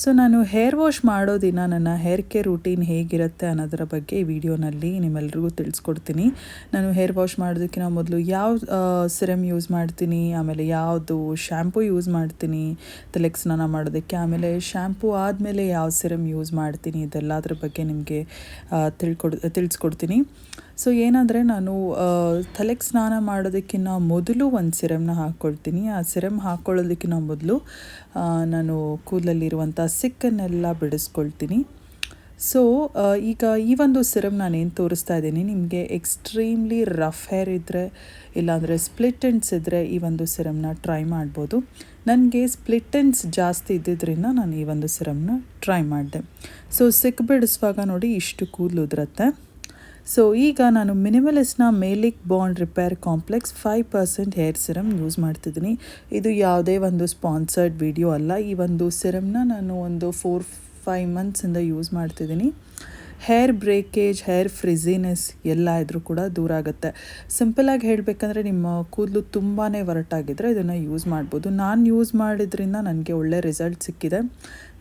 So ನಾನು hair wash ಮಾಡೋ ದಿನ ನನ್ನ ಹೇರ್ ಕೇರ್ ರೂಟೀನ್ ಹೇಗಿರುತ್ತೆ ಅನ್ನೋದರ ಬಗ್ಗೆ ಈ ವಿಡಿಯೋನಲ್ಲಿ ನಿಮ್ಮೆಲ್ರಿಗೂ ತಿಳಿಸ್ಕೊಡ್ತೀನಿ. ನಾನು ಹೇರ್ ವಾಶ್ ಮಾಡೋದಕ್ಕಿಂತ ಮೊದಲು ಯಾವ ಸಿರಮ್ ಯೂಸ್ ಮಾಡ್ತೀನಿ, ಆಮೇಲೆ ಯಾವುದು ಶ್ಯಾಂಪು ಯೂಸ್ ಮಾಡ್ತೀನಿ, ತಲೆಗೆ ಸ್ನಾನ ಮಾಡೋದಕ್ಕೆ, ಆಮೇಲೆ ಶ್ಯಾಂಪು ಆದಮೇಲೆ ಯಾವ ಸಿರಮ್ ಯೂಸ್ ಮಾಡ್ತೀನಿ, ಇದೆಲ್ಲದ್ರ ಬಗ್ಗೆ ನಿಮಗೆ ತಿಳ್ಕೊಡ್, ತಿಳಿಸ್ಕೊಡ್ತೀನಿ. ಸೊ ಏನಂದರೆ ನಾನು ತಲೆಗೆ ಸ್ನಾನ ಮಾಡೋದಕ್ಕಿಂತ ಮೊದಲು ಒಂದು ಸಿರಮ್ನ ಹಾಕ್ಕೊಳ್ತೀನಿ ಆ ಸಿರಮ್ ಹಾಕ್ಕೊಳ್ಳೋದಕ್ಕಿಂತ ಮೊದಲು ನಾನು ಕೂದಲಲ್ಲಿರುವಂಥ ಸಿಕ್ಕನ್ನೆಲ್ಲ ಬಿಡಿಸ್ಕೊಳ್ತೀನಿ. ಸೊ ಈಗ ಈ ಒಂದು ಸಿರಮ್ ನಾನೇನು ತೋರಿಸ್ತಾ ಇದ್ದೀನಿ, ನಿಮಗೆ ಎಕ್ಸ್ಟ್ರೀಮ್ಲಿ ರಫ್ ಹೇರ್ ಇದ್ದರೆ ಇಲ್ಲಾಂದರೆ ಸ್ಪ್ಲಿಟ್ ಎಂಡ್ಸ್ ಇದ್ದರೆ ಈ ಒಂದು ಸಿರಮ್ನ ಟ್ರೈ ಮಾಡ್ಬೋದು. ನನಗೆ ಸ್ಪ್ಲಿಟ್ ಎಂಡ್ಸ್ ಜಾಸ್ತಿ ಇದ್ದಿದ್ದರಿಂದ ನಾನು ಈ ಒಂದು ಸಿರಮ್ನ ಟ್ರೈ ಮಾಡಿದೆ. ಸೊ ಸಿಕ್ ಬಿಡಿಸುವಾಗ ನೋಡಿ ಇಷ್ಟು ಕೂದಲು ಉದುರುತ್ತೆ. ಸೊ ಈಗ ನಾನು ಮಿನಿಮಲಿಸ್ಟ್ನ maleic bond repair complex five percent hair serum use ಮಾಡ್ತಿದ್ದೀನಿ. ಇದು ಯಾವುದೇ ಒಂದು ಸ್ಪಾನ್ಸರ್ಡ್ ವಿಡಿಯೋ ಅಲ್ಲ. ಈ ಒಂದು ಸಿರಮ್ನ ನಾನು ಒಂದು ಫೋರ್ ಫೈವ್ ಮಂತ್ಸಿಂದ ಯೂಸ್ ಮಾಡ್ತಿದ್ದೀನಿ. ಹೇರ್ ಬ್ರೇಕೇಜ್ ಹೇರ್ ಫ್ರಿಝಿನೆಸ್ ಎಲ್ಲ ಇದ್ರೂ ಕೂಡ ದೂರ ಆಗುತ್ತೆ. ಸಿಂಪಲಾಗಿ ಹೇಳಬೇಕಂದ್ರೆ ನಿಮ್ಮ ಕೂದಲು ತುಂಬಾ ಒರಟಾಗಿದ್ದರೆ ಇದನ್ನು ಯೂಸ್ ಮಾಡ್ಬೋದು. ನಾನು ಯೂಸ್ ಮಾಡಿದ್ರಿಂದ ನನಗೆ ಒಳ್ಳೆ ರಿಸಲ್ಟ್ ಸಿಕ್ಕಿದೆ.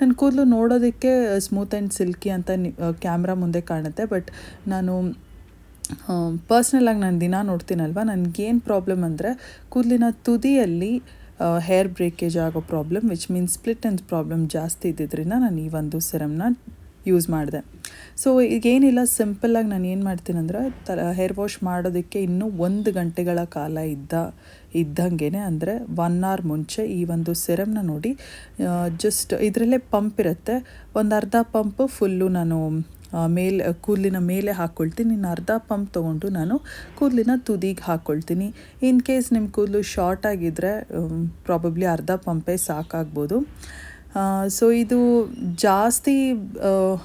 ನನ್ನ ಕೂದಲು ನೋಡೋದಕ್ಕೆ ಸ್ಮೂತ್ ಆ್ಯಂಡ್ ಸಿಲ್ಕಿ ಅಂತ ಕ್ಯಾಮ್ರಾ ಮುಂದೆ ಕಾಣುತ್ತೆ. ಬಟ್ ನಾನು ಪರ್ಸ್ನಲಾಗಿ ನಾನು ದಿನ ನೋಡ್ತೀನಲ್ವ? ನನಗೇನು ಪ್ರಾಬ್ಲಮ್ ಅಂದರೆ ಕೂದಲಿನ ತುದಿಯಲ್ಲಿ ಹೇರ್ ಬ್ರೇಕೇಜ್ ಆಗೋ problem which means split end problem ಜಾಸ್ತಿ ಇದ್ದಿದ್ದರಿಂದ ನಾನು ಈ ಒಂದು ಸಿರಮ್ನ ಯೂಸ್ ಮಾಡಿದೆ. ಸೊ ಈಗೇನಿಲ್ಲ ಸಿಂಪಲ್ಲಾಗಿ ನಾನು ಏನು ಮಾಡ್ತೀನಂದ್ರೆ ತ ಹೇರ್ ವಾಶ್ ಮಾಡೋದಕ್ಕೆ ಇನ್ನೂ ಒಂದು ಗಂಟೆಗಳ ಕಾಲ ಇದ್ದ ಇದ್ದಂಗೆ ಅಂದರೆ ಒನ್ ಅವರ್ ಮುಂಚೆ ಈ ಒಂದು ಸಿರಮ್ನ ನೋಡಿ ಜಸ್ಟ್ ಇದರಲ್ಲೇ ಪಂಪ್ ಇರುತ್ತೆ. ಒಂದು ಅರ್ಧ ಪಂಪ್ ಫುಲ್ಲು ನಾನು ಮೇಲೆ, ಕೂದಲಿನ ಮೇಲೆ ಹಾಕ್ಕೊಳ್ತೀನಿ ಇನ್ನು ಅರ್ಧ ಪಂಪ್ ತೊಗೊಂಡು ನಾನು ಕೂದಲಿನ ತುದಿಗೆ ಹಾಕ್ಕೊಳ್ತೀನಿ ಇನ್ ಕೇಸ್ ನಿಮ್ಮ ಕೂದಲು ಶಾರ್ಟ್ ಆಗಿದ್ದರೆ ಪ್ರಾಬಬ್ಲಿ ಅರ್ಧ ಪಂಪೇ ಸಾಕಾಗ್ಬೋದು. ಸೊ ಇದು ಜಾಸ್ತಿ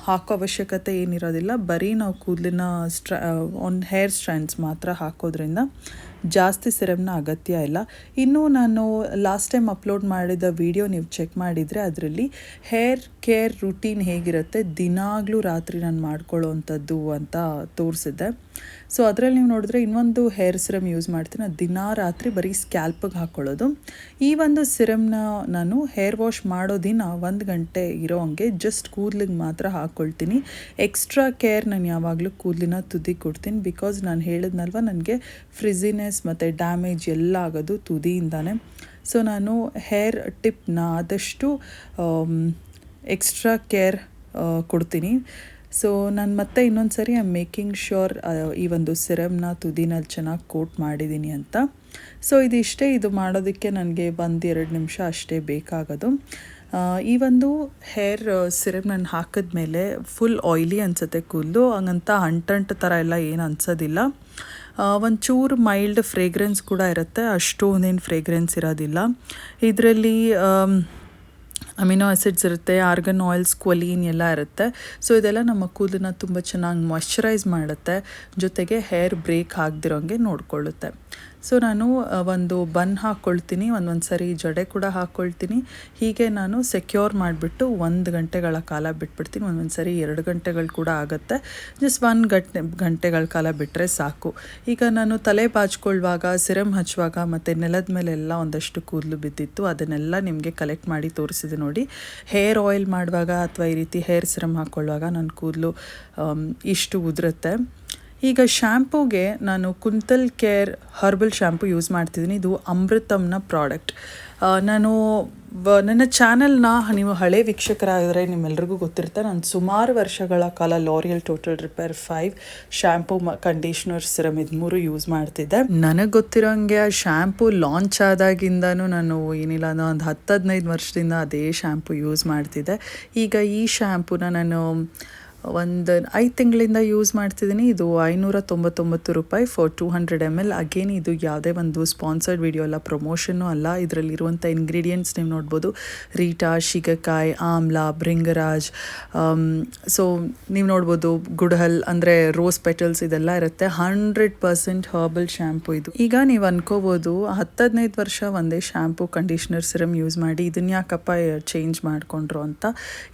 ಹಾಕೋ ಅವಶ್ಯಕತೆ ಏನಿರೋದಿಲ್ಲ. ಬರೀ ನಾವು ಕೂದಲಿನ ಸ್ಟ್ರ ಆನ್ ಹೇರ್ ಸ್ಟ್ರ್ಯಾಂಡ್ಸ್ ಮಾತ್ರ ಹಾಕೋದ್ರಿಂದ ಜಾಸ್ತಿ ಸಿರಮ್ನ ಅಗತ್ಯ ಇಲ್ಲ. ಇನ್ನೂ ನಾನು ಲಾಸ್ಟ್ ಟೈಮ್ ಅಪ್ಲೋಡ್ ಮಾಡಿದ ವಿಡಿಯೋ ನೀವು ಚೆಕ್ ಮಾಡಿದರೆ ಅದರಲ್ಲಿ ಹೇರ್ ಕೇರ್ ರುಟೀನ್ ಹೇಗಿರುತ್ತೆ, ದಿನಾಗಲೂ ರಾತ್ರಿ ನಾನು ಮಾಡ್ಕೊಳ್ಳೋವಂಥದ್ದು ಅಂತ ತೋರಿಸಿದ್ದೆ. ಸೊ ಅದರಲ್ಲಿ ನೀವು ನೋಡಿದ್ರೆ ಇನ್ನೊಂದು ಹೇರ್ ಸಿರಮ್ ಯೂಸ್ ಮಾಡ್ತೀನಿ. ಅದು ದಿನ ರಾತ್ರಿ ಬರೀ ಸ್ಕ್ಯಾಲ್ಪಿಗೆ ಹಾಕ್ಕೊಳ್ಳೋದು ಈ ಒಂದು ಸಿರಮ್ನ ನಾನು ಹೇರ್ ವಾಶ್ ಮಾಡೋ ದಿನ ಒಂದು ಗಂಟೆ ಇರೋ ಹಂಗೆ ಜಸ್ಟ್ ಕೂದಲಿಗೆ ಮಾತ್ರ ಹಾಕ್ಕೊಳ್ತೀನಿ ಎಕ್ಸ್ಟ್ರಾ ಕೇರ್ ನಾನು ಯಾವಾಗಲೂ ಕೂದಲಿನ ತುದಿ ಕೊಡ್ತೀನಿ. ಬಿಕಾಸ್ ನಾನು ಹೇಳಿದ್ನಲ್ವ, ನನಗೆ ಫ್ರಿಝಿನೆಸ್ ಮತ್ತು ಡ್ಯಾಮೇಜ್ ಎಲ್ಲ ಆಗೋದು ತುದಿಯಿಂದಾನೆ. ಸೊ ನಾನು ಹೇರ್ ಟಿಪ್ನ ಆದಷ್ಟು ಎಕ್ಸ್ಟ್ರಾ ಕೇರ್ ಕೊಡ್ತೀನಿ. ಸೊ ನಾನು ಮತ್ತೆ ಇನ್ನೊಂದು ಸರಿ ಐ ಮೇಕಿಂಗ್ ಶ್ಯೂರ್ ಈ ಒಂದು ಸಿರಮ್ನ ತುದಿನಲ್ಲಿ ಚೆನ್ನಾಗಿ ಕೋಟ್ ಮಾಡಿದ್ದೀನಿ ಅಂತ. ಸೊ ಇದಿಷ್ಟೇ ಇದು ಮಾಡೋದಕ್ಕೆ ನನಗೆ ಒಂದು ಎರಡು ನಿಮಿಷ ಅಷ್ಟೇ ಬೇಕಾಗೋದು. ಈ ಒಂದು ಹೇರ್ ಸಿರಮ್ ನಾನು ಹಾಕಿದ್ಮೇಲೆ ಫುಲ್ ಆಯ್ಲಿ ಅನಿಸುತ್ತೆ ಕೂದಲು. ಹಂಗಂತ ಅಂಟಂಟ್ ಥರ ಎಲ್ಲ ಏನು ಅನ್ಸೋದಿಲ್ಲ. ಒಂಚೂರು ಮೈಲ್ಡ್ ಫ್ರೇಗ್ರೆನ್ಸ್ ಕೂಡ ಇರುತ್ತೆ. ಅಷ್ಟೊಂದೇನು ಫ್ರೇಗ್ರೆನ್ಸ್ ಇರೋದಿಲ್ಲ. ಇದರಲ್ಲಿ ಅಮಿನೋ ಆಸಿಡ್ಸ್ ಇರುತ್ತೆ ಆರ್ಗನ್ ಆಯಿಲ್ಸ್ ಕ್ವಲೀನ್ ಎಲ್ಲ ಇರುತ್ತೆ. ಸೊ ಇದೆಲ್ಲ ನಮ್ಮ ಕೂದಲನ್ನ ತುಂಬ ಚೆನ್ನಾಗಿ ಮಾಯ್ಶ್ಚರೈಸ್ ಮಾಡುತ್ತೆ. ಜೊತೆಗೆ ಹೇರ್ ಬ್ರೇಕ್ ಆಗದಿರೋಂಗೆ ನೋಡ್ಕೊಳ್ಳುತ್ತೆ. ಸೊ ನಾನು ಒಂದು ಬನ್ ಹಾಕ್ಕೊಳ್ತೀನಿ, ಒಂದೊಂದು ಸರಿ ಜಡೆ ಕೂಡ ಹಾಕ್ಕೊಳ್ತೀನಿ. ಹೀಗೆ ನಾನು ಸೆಕ್ಯೂರ್ ಮಾಡಿಬಿಟ್ಟು ಒಂದು ಗಂಟೆಗಳ ಕಾಲ ಬಿಟ್ಬಿಡ್ತೀನಿ. ಒಂದೊಂದು ಸರಿ ಎರಡು ಗಂಟೆಗಳು ಕೂಡ ಆಗುತ್ತೆ. ಜಸ್ಟ್ ಒಂದು ಗಂಟೆ, ಗಂಟೆಗಳ ಕಾಲ ಬಿಟ್ಟರೆ ಸಾಕು. ಈಗ ನಾನು ತಲೆ ಬಾಚ್ಕೊಳ್ಳುವಾಗ ಸಿರಮ್ ಹಚ್ಚುವಾಗ ಮತ್ತು ನೆಲದ ಮೇಲೆ ಎಲ್ಲ ಒಂದಷ್ಟು ಕೂದಲು ಬಿದ್ದಿತ್ತು. ಅದನ್ನೆಲ್ಲ ನಿಮಗೆ ಕಲೆಕ್ಟ್ ಮಾಡಿ ತೋರಿಸಿದೆ ನೋಡಿ. ಹೇರ್ ಆಯಿಲ್ ಮಾಡುವಾಗ ಅಥವಾ ಈ ರೀತಿ ಹೇರ್ ಸಿರಮ್ ಹಾಕ್ಕೊಳ್ಳುವಾಗ ನನ್ನ ಕೂದಲು ಇಷ್ಟು ಉದುರುತ್ತೆ. ಈಗ ಶ್ಯಾಂಪೂಗೆ ನಾನು Kuntal care herbal shampoo use ಮಾಡ್ತಿದ್ದೀನಿ. ಇದು ಅಮೃತಮ್ನ ಪ್ರಾಡಕ್ಟ್ ನಾನು ನನ್ನ ಚಾನಲ್ನ ನೀವು ಹಳೆ ವೀಕ್ಷಕರಾದರೆ ನಿಮ್ಮೆಲ್ರಿಗೂ ಗೊತ್ತಿರುತ್ತೆ. ನಾನು ಸುಮಾರು ವರ್ಷಗಳ ಕಾಲ L'Oreal total repair five shampoo conditioner serum ಇದು ಮೂರು ಯೂಸ್ ಮಾಡ್ತಿದ್ದೆ. ನನಗೆ ಗೊತ್ತಿರೋಂಗೆ ಆ ಶ್ಯಾಂಪು ಲಾಂಚ್ ಆದಾಗಿಂದನೂ ನಾನು ಏನಿಲ್ಲ ಅನ್ನೋ ಒಂದು ಹತ್ತು ಹದಿನೈದು ವರ್ಷದಿಂದ ಅದೇ ಶ್ಯಾಂಪು ಯೂಸ್ ಮಾಡ್ತಿದ್ದೆ. ಈಗ ಈ ಶ್ಯಾಂಪೂನ ನಾನು ಒಂದು ಐದು ತಿಂಗಳಿಂದ ಯೂಸ್ ಮಾಡ್ತಿದ್ದೀನಿ. ಇದು ಐನೂರ ತೊಂಬತ್ತೊಂಬತ್ತು ರೂಪಾಯಿ for two hundred M L again ಇದು ಯಾವುದೇ ಒಂದು ಸ್ಪಾನ್ಸರ್ಡ್ ವಿಡಿಯೋ ಅಲ್ಲ ಪ್ರಮೋಷನ್ನು ಅಲ್ಲ. ಇದರಲ್ಲಿರುವಂಥ ಇಂಗ್ರೀಡಿಯೆಂಟ್ಸ್ ನೀವು ನೋಡ್ಬೋದು. ರೀಟಾ, ಶಿಗಕಾಯಿ, ಆಮ್ಲ, ಭೃಂಗರಾಜ್ ಸೊ ನೀವು ನೋಡ್ಬೋದು ಗುಡಹಲ್, ಅಂದರೆ ರೋಸ್ ಪೆಟಲ್ಸ್ ಇದೆಲ್ಲ ಇರುತ್ತೆ. ಹಂಡ್ರೆಡ್ ಪರ್ಸೆಂಟ್ ಹರ್ಬಲ್ ಶ್ಯಾಂಪು ಇದು. ಈಗ ನೀವು ಅನ್ಕೋಬೋದು ಹತ್ತು ಹದಿನೈದು ವರ್ಷ ಒಂದೇ ಶ್ಯಾಂಪು ಕಂಡೀಷ್ನರ್ ಸಿರಮ್ ಯೂಸ್ ಮಾಡಿ ಇದನ್ನ ಯಾಕಪ್ಪ ಚೇಂಜ್ ಮಾಡಿಕೊಂಡ್ರು ಅಂತ?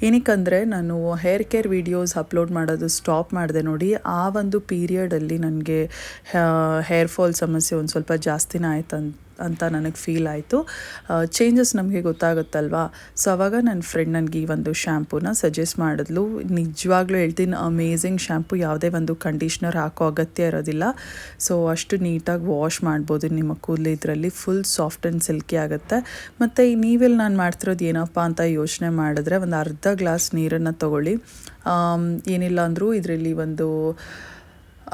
ಏನಕ್ಕಂದರೆ, ನಾನು ಹೇರ್ ಕೇರ್ ವೀಡಿಯೋಸ್ ಅಪ್ಲೋಡ್ ಮಾಡೋದು ಸ್ಟಾಪ್ ಮಾಡಿದೆ ನೋಡಿ. ಆ ಒಂದು ಪೀರಿಯಡಲ್ಲಿ ನನಗೆ ಹೇರ್ ಫಾಲ್ ಸಮಸ್ಯೆ ಒಂದು ಸ್ವಲ್ಪ ಜಾಸ್ತಿನೇ ಆಯ್ತು ಅಂತ ನನಗೆ ಫೀಲ್ ಆಯಿತು. ಚೇಂಜಸ್ ನಮಗೆ ಗೊತ್ತಾಗುತ್ತಲ್ವಾ? ಸೊ ಅವಾಗ ನನ್ನ ಫ್ರೆಂಡ್ ನನಗೆ ಈ ಒಂದು ಶ್ಯಾಂಪೂನ ಸಜೆಸ್ಟ್ ಮಾಡಿದ್ಲು. ನಿಜವಾಗ್ಲೂ ಹೇಳ್ತೀನಿ ಅಮೇಝಿಂಗ್ ಶ್ಯಾಂಪು ಯಾವುದೇ ಒಂದು ಕಂಡೀಷ್ನರ್ ಹಾಕೋ ಅಗತ್ಯ ಇರೋದಿಲ್ಲ. ಸೊ ಅಷ್ಟು ನೀಟಾಗಿ ವಾಶ್ ಮಾಡ್ಬೋದು. ನಿಮ್ಮ ಕೂದಲು ಇದರಲ್ಲಿ ಫುಲ್ ಸಾಫ್ಟ್ ಆ್ಯಂಡ್ ಸಿಲ್ಕಿ ಆಗುತ್ತೆ. ಮತ್ತು ನೀವೆಲ್ಲಿ ನಾನು ಮಾಡ್ತಿರೋದು ಏನಪ್ಪ ಅಂತ ಯೋಚನೆ ಮಾಡಿದ್ರೆ ಒಂದು ಅರ್ಧ ಗ್ಲಾಸ್ ನೀರನ್ನು ತಗೊಳ್ಳಿ. ಏನಿಲ್ಲ ಅಂದರೂ ಇದರಲ್ಲಿ ಒಂದು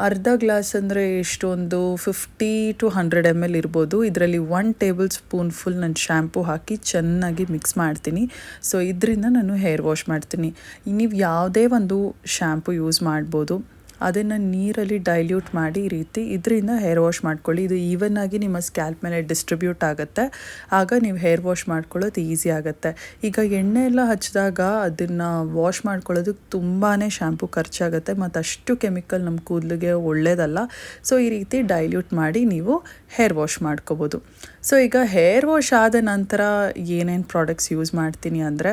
ಅರ್ಧ ಗ್ಲಾಸ್ ಅಂದರೆ ಎಷ್ಟೊಂದು? Fifty to hundred M L ಇರ್ಬೋದು. ಇದರಲ್ಲಿ ಒನ್ ಟೇಬಲ್ ಸ್ಪೂನ್ ಫುಲ್ ನಾನು ಶ್ಯಾಂಪು ಹಾಕಿ ಚೆನ್ನಾಗಿ ಮಿಕ್ಸ್ ಮಾಡ್ತೀನಿ. ಸೊ ಇದರಿಂದ ನಾನು ಹೇರ್ ವಾಶ್ ಮಾಡ್ತೀನಿ. ನೀವು ಯಾವುದೇ ಒಂದು ಶ್ಯಾಂಪು ಯೂಸ್ ಮಾಡ್ಬೋದು. ಅದನ್ನು ನೀರಲ್ಲಿ ಡೈಲ್ಯೂಟ್ ಮಾಡಿ ಈ ರೀತಿ ಇದರಿಂದ ಹೇರ್ ವಾಶ್ ಮಾಡ್ಕೊಳ್ಳಿ. ಇದು ಈವನ್ ಆಗಿ ನಿಮ್ಮ ಸ್ಕ್ಯಾಲ್ಪ್ ಮೇಲೆ ಡಿಸ್ಟ್ರಿಬ್ಯೂಟ್ ಆಗುತ್ತೆ. ಆಗ ನೀವು ಹೇರ್ ವಾಶ್ ಮಾಡ್ಕೊಳ್ಳೋದು ಈಸಿ ಆಗುತ್ತೆ. ಈಗ ಎಣ್ಣೆ ಎಲ್ಲ ಹಚ್ಚಿದಾಗ ಅದನ್ನು ವಾಶ್ ಮಾಡ್ಕೊಳ್ಳೋದಕ್ಕೆ ತುಂಬಾ ಶ್ಯಾಂಪು ಖರ್ಚಾಗುತ್ತೆ. ಮತ್ತು ಅಷ್ಟು ಕೆಮಿಕಲ್ ನಮ್ಮ ಕೂದಲಿಗೆ ಒಳ್ಳೆಯದಲ್ಲ ಸೊ ಈ ರೀತಿ ಡೈಲ್ಯೂಟ್ ಮಾಡಿ ನೀವು ಹೇರ್ ವಾಶ್ ಮಾಡ್ಕೋಬೋದು. ಸೊ ಈಗ ಹೇರ್ ವಾಶ್ ಆದ ನಂತರ ಏನೇನು ಪ್ರಾಡಕ್ಟ್ಸ್ ಯೂಸ್ ಮಾಡ್ತೀನಿ ಅಂದರೆ,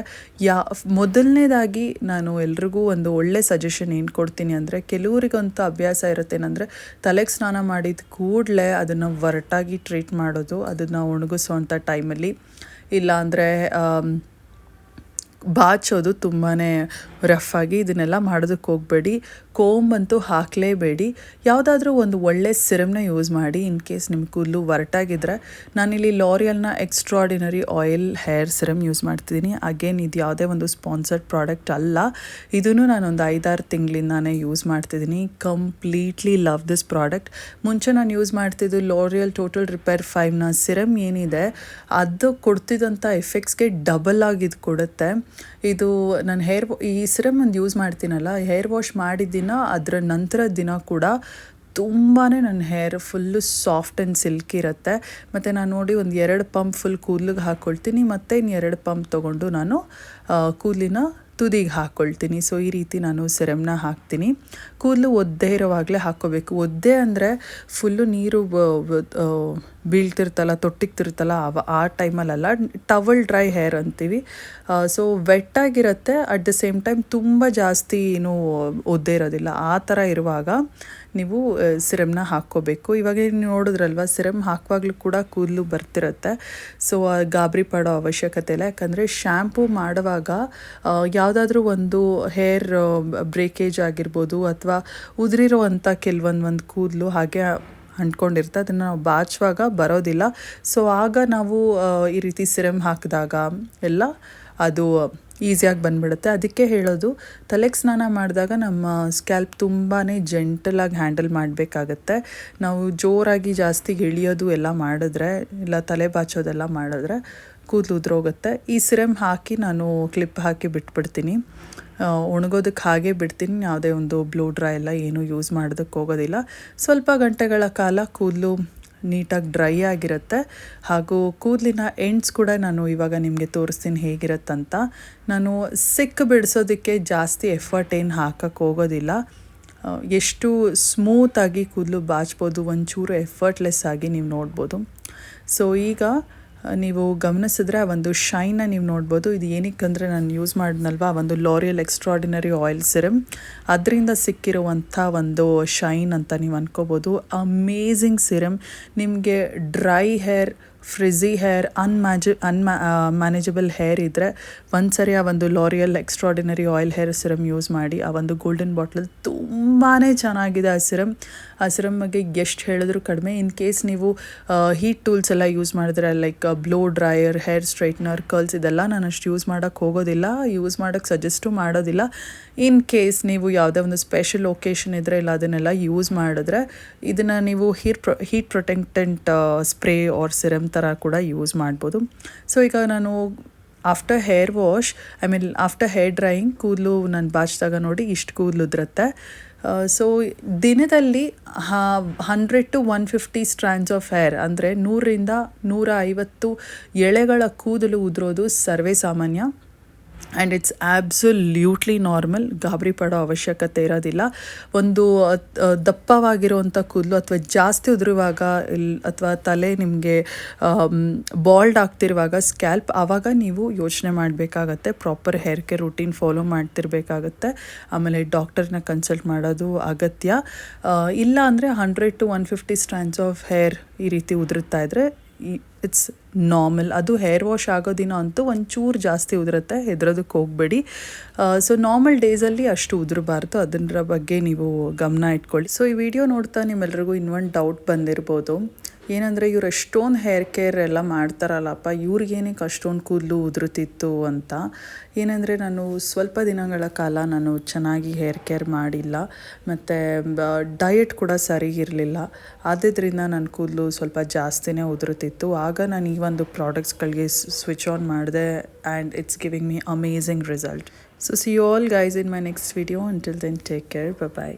ಯಾ, ಮೊದಲನೇದಾಗಿ ನಾನು ಎಲ್ರಿಗೂ ಒಂದು ಒಳ್ಳೆ ಸಜೆಷನ್ ಏನು ಕೊಡ್ತೀನಿ ಅಂದರೆ, ಕೆಲವರಿಗಂತೂ ಅಭ್ಯಾಸ ಇರುತ್ತೆ ಏನಂದರೆ, ತಲೆಗೆ ಸ್ನಾನ ಮಾಡಿದ ಕೂಡಲೇ ಅದನ್ನು ಒರಟಾಗಿ ಟ್ರೀಟ್ ಮಾಡೋದು, ಅದನ್ನು ಒಣಗಿಸೋವಂಥ ಟೈಮಲ್ಲಿ ಇಲ್ಲ ಅಂದರೆ ಬಾಚೋದು ತುಂಬಾ ರಫ್ ಆಗಿ ಇದನ್ನೆಲ್ಲ ಮಾಡೋದಕ್ಕೆ ಹೋಗಬೇಡಿ. ಕೋಂಬಂತೂ ಹಾಕಲೇಬೇಡಿ. ಯಾವುದಾದ್ರೂ ಒಂದು ಒಳ್ಳೆ ಸಿರಮ್ನ ಯೂಸ್ ಮಾಡಿ, ಇನ್ ಕೇಸ್ ನಿಮ್ಮ ಕೂದಲು ಒರಟಾಗಿದ್ದರೆ ನಾನಿಲ್ಲಿ ಲಾರಿಯಲ್ನ extraordinary oil hair serum use ಮಾಡ್ತಿದ್ದೀನಿ. ಅಗೇನ್ ಇದು ಯಾವುದೇ ಒಂದು ಸ್ಪಾನ್ಸರ್ಡ್ ಪ್ರಾಡಕ್ಟ್ ಅಲ್ಲ. ಇದನ್ನು ನಾನೊಂದು ಐದಾರು ತಿಂಗಳಿಂದಾನೇ ಯೂಸ್ ಮಾಡ್ತಿದ್ದೀನಿ. Completely love this product. ಮುಂಚೆ ನಾನು ಯೂಸ್ ಮಾಡ್ತಿದ್ದು ಲಾರಿಯಲ್ ಟೋಟಲ್ ರಿಪೇರ್ ಫೈವ್ನ ಸಿರಮ್ ಏನಿದೆ, ಅದು ಕೊಡ್ತಿದ್ದಂಥ ಎಫೆಕ್ಟ್ಸ್ಗೆ ಡಬಲ್ ಆಗಿದ್ದು ಕೊಡುತ್ತೆ. ಇದು ನಾನು ಹೇರ್ ಈ ಸಿರಮ್ ಒಂದು ಯೂಸ್ ಮಾಡ್ತೀನಲ್ಲ ಹೇರ್ ವಾಶ್ ಮಾಡಿದ ದಿನ, ಅದರ ನಂತರ ದಿನ ಕೂಡ ತುಂಬಾ ನನ್ನ hair full soft and silk ಇರುತ್ತೆ. ಮತ್ತು ನಾನು ನೋಡಿ ಒಂದು ಎರಡು ಪಂಪ್ ಫುಲ್ ಕೂದಲಿಗೆ ಹಾಕ್ಕೊಳ್ತೀನಿ ಮತ್ತು ಇನ್ನು ಎರಡು ಪಂಪ್ ತೊಗೊಂಡು ನಾನು ಕೂದಲಿನ ತುದಿಗೆ ಹಾಕ್ಕೊಳ್ತೀನಿ ಸೊ ಈ ರೀತಿ ನಾನು ಸೆರೆಮ್ನ ಹಾಕ್ತೀನಿ. ಕೂದಲು ಒದ್ದೆ ಇರೋವಾಗಲೇ ಹಾಕ್ಕೋಬೇಕು ಒದ್ದೆ ಅಂದರೆ ಫುಲ್ಲು ನೀರು ಬೀಳ್ತಿರ್ತಲ್ಲ, ತೊಟ್ಟಿಗ್ತಿರ್ತಲ್ಲ, ಅವ ಆ ಟೈಮಲ್ಲೆಲ್ಲ ಟವಲ್ ಡ್ರೈ ಹೇರ್ ಅಂತೀವಿ. ಸೊ ವೆಟ್ಟಾಗಿರುತ್ತೆ ಅಟ್ ದ ಸೇಮ್ ಟೈಮ್ ತುಂಬ ಜಾಸ್ತಿ ಏನು ಒದ್ದೆ ಇರೋದಿಲ್ಲ. ಆ ಥರ ಇರುವಾಗ ನೀವು ಸಿರಮ್ನ ಹಾಕ್ಕೋಬೇಕು. ಇವಾಗ ನೀವು ನೋಡಿದ್ರಲ್ವ ಸಿರಮ್ ಹಾಕುವಾಗಲೂ ಕೂಡ ಕೂದಲು ಬರ್ತಿರುತ್ತೆ. ಸೊ ಗಾಬರಿ ಪಡೋ ಅವಶ್ಯಕತೆ ಇಲ್ಲ. ಯಾಕಂದರೆ ಶ್ಯಾಂಪು ಮಾಡುವಾಗ ಯಾವುದಾದ್ರೂ ಒಂದು ಹೇರ್ ಬ್ರೇಕೇಜ್ ಆಗಿರ್ಬೋದು ಅಥವಾ ಉದುರಿರುವಂಥ ಕೆಲವೊಂದು ಒಂದು ಕೂದಲು ಹಾಗೆ ಅಂಟ್ಕೊಂಡಿರುತ್ತೆ. ಅದನ್ನು ನಾವು ಬಾಚುವಾಗ ಬರೋದಿಲ್ಲ. ಸೊ ಆಗ ನಾವು ಈ ರೀತಿ ಸಿರಮ್ ಹಾಕಿದಾಗ ಎಲ್ಲ ಅದು ಈಸಿಯಾಗಿ ಬಂದ್ಬಿಡುತ್ತೆ. ಅದಕ್ಕೆ ಹೇಳೋದು, ತಲೆಗೆ ಸ್ನಾನ ಮಾಡಿದಾಗ ನಮ್ಮ ಸ್ಕ್ಯಾಲ್ಪ್ ತುಂಬಾ ಜೆಂಟಲಾಗಿ ಹ್ಯಾಂಡಲ್ ಮಾಡಬೇಕಾಗತ್ತೆ. ನಾವು ಜೋರಾಗಿ ಜಾಸ್ತಿ ಎಳಿಯೋದು ಎಲ್ಲ ಮಾಡಿದ್ರೆ, ಇಲ್ಲ ತಲೆ ಬಾಚೋದೆಲ್ಲ ಮಾಡಿದ್ರೆ ಕೂದಲು ಉದ್ರೋಗುತ್ತೆ. ಈ ಸಿರಮ್ ಹಾಕಿ ನಾನು ಕ್ಲಿಪ್ ಹಾಕಿ ಬಿಟ್ಬಿಡ್ತೀನಿ. ಒಣಗೋದಕ್ಕೆ ಹಾಗೆ ಬಿಡ್ತೀನಿ. ಯಾವುದೇ ಒಂದು ಬ್ಲೂ ಡ್ರೈ ಎಲ್ಲ ಏನೂ ಯೂಸ್ ಮಾಡೋದಕ್ಕೆ ಹೋಗೋದಿಲ್ಲ. ಸ್ವಲ್ಪ ಗಂಟೆಗಳ ಕಾಲ ಕೂದಲು ನೀಟಾಗಿ ಡ್ರೈ ಆಗಿರುತ್ತೆ. ಹಾಗೂ ಕೂದಲಿನ ಎಂಡ್ಸ್ ಕೂಡ ನಾನು ಇವಾಗ ನಿಮಗೆ ತೋರಿಸ್ತೀನಿ ಹೇಗಿರುತ್ತಂತ. ನಾನು ಸಿಕ್ ಬಿಡಿಸೋದಕ್ಕೆ ಜಾಸ್ತಿ ಎಫರ್ಟ್ ಏನು ಹಾಕಕ್ಕೆ ಹೋಗೋದಿಲ್ಲ. ಎಷ್ಟು ಸ್ಮೂತಾಗಿ ಕೂದಲು ಬಾಚ್ಬೋದು, ಒಂಚೂರು ಎಫರ್ಟ್ಲೆಸ್ ಆಗಿ ನೀವು ನೋಡ್ಬೋದು. ಸೊ ಈಗ ನೀವು ಗಮನಿಸಿದ್ರೆ ಆ ಒಂದು ಶೈನ ನೀವು ನೋಡ್ಬೋದು. ಇದು ಏನಕ್ಕಂದರೆ ನಾನು ಯೂಸ್ ಮಾಡಿದ್ನಲ್ವ? ಒಂದು ಲಾರಿಯಲ್ ಎಕ್ಸ್ಟ್ರಾಡಿನರಿ ಆಯಿಲ್ ಸಿರಮ್ ಅದರಿಂದ ಸಿಕ್ಕಿರುವಂಥ ಒಂದು ಶೈನ್ ಅಂತ ನೀವು ಅನ್ಕೋಬೋದು. ಅಮೇಝಿಂಗ್ ಸಿರಮ್ ನಿಮಗೆ ಡ್ರೈ ಹೇರ್ ಫ್ರಿಝಿ ಹೇರ್ ಅನ್ಮ್ಯಾಜಿ ಅನ್ಮ್ಯಾ ಮ್ಯಾನೇಜಬಲ್ ಹೇರ್ ಇದ್ದರೆ ಒಂದ್ಸರಿ ಆ ಒಂದು L'Oreal extraordinary oil hair serum use ಮಾಡಿ ಆ ಒಂದು ಗೋಲ್ಡನ್ ಬಾಟ್ಲಲ್ಲಿ ತುಂಬಾ ಚೆನ್ನಾಗಿದೆ ಆ ಸಿರಮ್ ಆ ಸಿರಮ್ ಬಗ್ಗೆ ಎಷ್ಟು ಹೇಳಿದ್ರು ಕಡಿಮೆ. ಇನ್ ಕೇಸ್ ನೀವು ಹೀಟ್ ಟೂಲ್ಸ್ ಎಲ್ಲ ಯೂಸ್ ಮಾಡಿದ್ರೆ like blow dryer hair straightener curls ಇದೆಲ್ಲ ನಾನು ಅಷ್ಟು ಯೂಸ್ ಮಾಡೋಕ್ಕೆ ಹೋಗೋದಿಲ್ಲ. ಯೂಸ್ ಮಾಡೋಕ್ಕೆ ಸಜೆಸ್ಟು ಮಾಡೋದಿಲ್ಲ. ಇನ್ ಕೇಸ್ ನೀವು ಯಾವುದೇ ಒಂದು ಸ್ಪೆಷಲ್ ಒಕೇಶನ್ ಇದ್ದರೆ ಇಲ್ಲ, ಅದನ್ನೆಲ್ಲ ಯೂಸ್ ಮಾಡಿದ್ರೆ, ಇದನ್ನು ನೀವು ಹೀರ್ pro heat protectant spray or serum ಥರ ಕೂಡ ಯೂಸ್ ಮಾಡ್ಬೋದು. ಸೊ ಈಗ ನಾನು after hair wash I mean after hair drying ಕೂದಲು ನಾನು ಬಾಚಿದಾಗ ನೋಡಿ ಇಷ್ಟು ಕೂದಲು ಉದುರುತ್ತೆ. ಸೊ ದಿನದಲ್ಲಿ hundred to one fifty strands of hair ಅಂದರೆ ನೂರರಿಂದ ನೂರ ಐವತ್ತು ಎಳೆಗಳ ಕೂದಲು ಉದುರೋದು ಸರ್ವೇ ಸಾಮಾನ್ಯ. ಆ್ಯಂಡ್ ಇಟ್ಸ್ ಆ್ಯಬ್ಸೊಲ್ಯೂಟ್ಲಿ ನಾರ್ಮಲ್ ಗಾಬರಿ ಪಡೋ ಅವಶ್ಯಕತೆ ಇರೋದಿಲ್ಲ. ಒಂದು ದಪ್ಪವಾಗಿರುವಂಥ ಕೂದಲು ಅಥವಾ ಜಾಸ್ತಿ ಉದುರುವಾಗ ಇಲ್, ಅಥವಾ ತಲೆ ನಿಮಗೆ ಬಾಲ್ಡ್ ಆಗ್ತಿರುವಾಗ ಸ್ಕ್ಯಾಲ್ಪ್ ಆವಾಗ ನೀವು ಯೋಚನೆ ಮಾಡಬೇಕಾಗತ್ತೆ. Proper hair care routine follow ಮಾಡ್ತಿರ್ಬೇಕಾಗತ್ತೆ. ಆಮೇಲೆ ಡಾಕ್ಟರ್ನ ಕನ್ಸಲ್ಟ್ ಮಾಡೋದು ಅಗತ್ಯ. ಇಲ್ಲ ಅಂದರೆ hundred to one fifty strands of hair ಈ ರೀತಿ ಉದುರುತ್ತಾ ಇದ್ದರೆ ಇಟ್ಸ್ ನಾರ್ಮಲ್ ಅದು ಹೇರ್ ವಾಶ್ ಆಗೋ ದಿನ ಅಂತೂ ಒಂಚೂರು ಜಾಸ್ತಿ ಉದುರುತ್ತೆ ಹೆದರೋದಕ್ಕೆ ಹೋಗಬೇಡಿ. ಸೊ ನಾರ್ಮಲ್ ಡೇಸಲ್ಲಿ ಅಷ್ಟು ಉದುರಬಾರ್ದು. ಅದರ ಬಗ್ಗೆ ನೀವು ಗಮನ ಇಟ್ಕೊಳ್ಳಿ. ಸೊ ಈ ವಿಡಿಯೋ ನೋಡ್ತಾ ನಿಮ್ಮೆಲ್ರಿಗೂ ಇನ್ನೊಂದು ಡೌಟ್ ಬಂದಿರ್ಬೋದು. ಏನಂದರೆ ಇವ್ರು ಎಷ್ಟೊಂದು ಹೇರ್ ಕೇರ್ ಎಲ್ಲ ಮಾಡ್ತಾರಲ್ಲಪ್ಪ ಇವ್ರಿಗೇನಕ್ಕೆ ಅಷ್ಟೊಂದು ಕೂದಲು ಉದುರುತ್ತಿತ್ತು ಅಂತ. ಏನಂದರೆ ನಾನು ಸ್ವಲ್ಪ ದಿನಗಳ ಕಾಲ ನಾನು ಚೆನ್ನಾಗಿ ಹೇರ್ ಕೇರ್ ಮಾಡಿಲ್ಲ, ಮತ್ತು ಡಯಟ್ ಕೂಡ ಸರಿಗಿರಲಿಲ್ಲ ಆದ್ದರಿಂದ ನನ್ನ ಕೂದಲು ಸ್ವಲ್ಪ ಜಾಸ್ತಿನೇ ಉದುರುತ್ತಿತ್ತು ಆಗ ನಾನು ಈ ಒಂದು ಪ್ರಾಡಕ್ಟ್ಸ್ಗಳಿಗೆ ಸ್ವಿಚ್ ಆನ್ ಮಾಡಿದೆ and it's giving me amazing result so see all guys in my next video until then take care bye